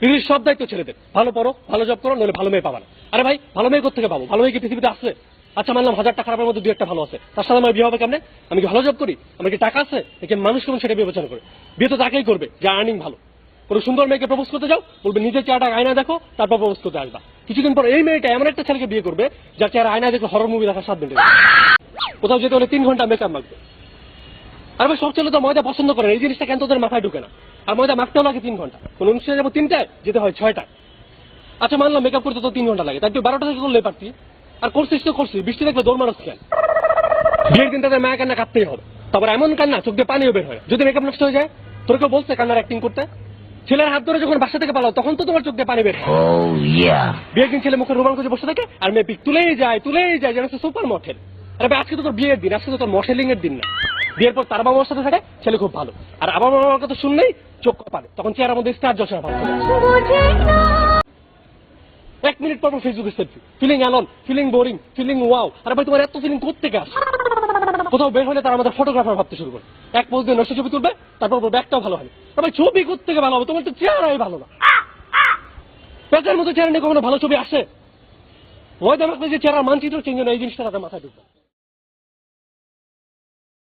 পৃথিবীর সব দায়িত্ব ছেলেদের ভালো পড়ো, ভালো জব করো নইলে ভালো মেয়ে পাবা না। আরে ভাই, ভালো মেয়ে কোথেকে পাবো? ভালো মেয়ে কি পৃথিবীতে আসছে আচ্ছা মানলাম হাজারটা খারাপের মধ্যে দু একটা ভালো আছে। তার সাথে আমার বিয়ে হবে কেমনে? আমি কি ভালো জব করি? আমার কি টাকা আছে? নাকি মানুষ কেমন সেটা বিবেচনা করে। বিয়ে তো তাকেই করবে, যে আর্নিং ভালো। কোনো সুন্দর মেয়েকে প্রপোজ করতে যাও, বলবে, নিজের চেহারাটা আয়না দেখো, তারপর প্রপোজ করতে আসবা। কিছুদিন পর এই মেয়েটা এমন একটা ছেলেকে বিয়ে করবে, যার চেহারা আয়না দেখে হরর মুভি দেখার সাত মিনিট কোথাও যেতে হলে তিন ঘণ্টা মেকআপ মাখবে। আর ভাই সব ছেলে তো ময়দা পছন্দ করে এই জিনিসটা কেন তোদের মাথায় ঢুকে না? আর ময়দা মাখতেও লাগে তিন ঘণ্টা। কোন অনুষ্ঠানে যাব তিনটায় যেতে হয় ছয়টায়। আচ্ছা মানলাম মেকআপ করতে তো তিন ঘণ্টা লাগে। তাই তুই বারোটা থেকে করলে পারতি। আর করছিস তো করছিস বৃষ্টি দেখবে দৌড় মারস কেন? বিয়ের দিন তাদের মায়া কান্না কাটতেই হবে। তারপর এমন কান্না চোখ দিয়ে পানিও বের হয়। যদি মেকআপ নষ্ট হয়ে যায় তোর কেউ বলছে কান্নার অ্যাক্টিং করতে? ছেলের হাত ধরে যখন বাসা থেকে পালাও তখন তো তোমার চোখ দিয়ে পানি বের হয়। Oh বিয়ের দিন ছেলে মুখে রোমান করে বসে থাকে আর মেয়ে পিক তুলেই যায় তুলেই যায় যেন সুপার মডেল আরে আজকে তো তোর বিয়ের দিন আজকে তো তোর মডেলিং এর দিন না। বিয়ের পর তার বাবা মার সাথে থাকে, ছেলে খুব ভালো। আর আবার বাবার কথা শুনলেই চোখ কপালে, তখন চেহারার মধ্যে স্টার জশা ভালো এক মিনিট পর ফেসবুকে selfie feeling alone feeling boring feeling wow আরে ভাই, তোমার এত ফিলিং কোথেকে আসে? কোথাও বের হলে তারা আমাদের ফটোগ্রাফার ভাবতে শুরু করে। এক পোজ দিয়ে নষ্ট ছবি তুলবে, তারপর একটাও ভালো হয় তবে ছবি কোথেকে ভালো হবে? তোমার তো চেহারাই ভালো না। পেঁচার মতো চেহারা নিয়ে কখনো ভালো ছবি আসে? ময়দা মাখলে যে চেহারা মানচিত্র চেঞ্জ হয় এই জিনিসটা তাদের মাথায় ঢুকবে।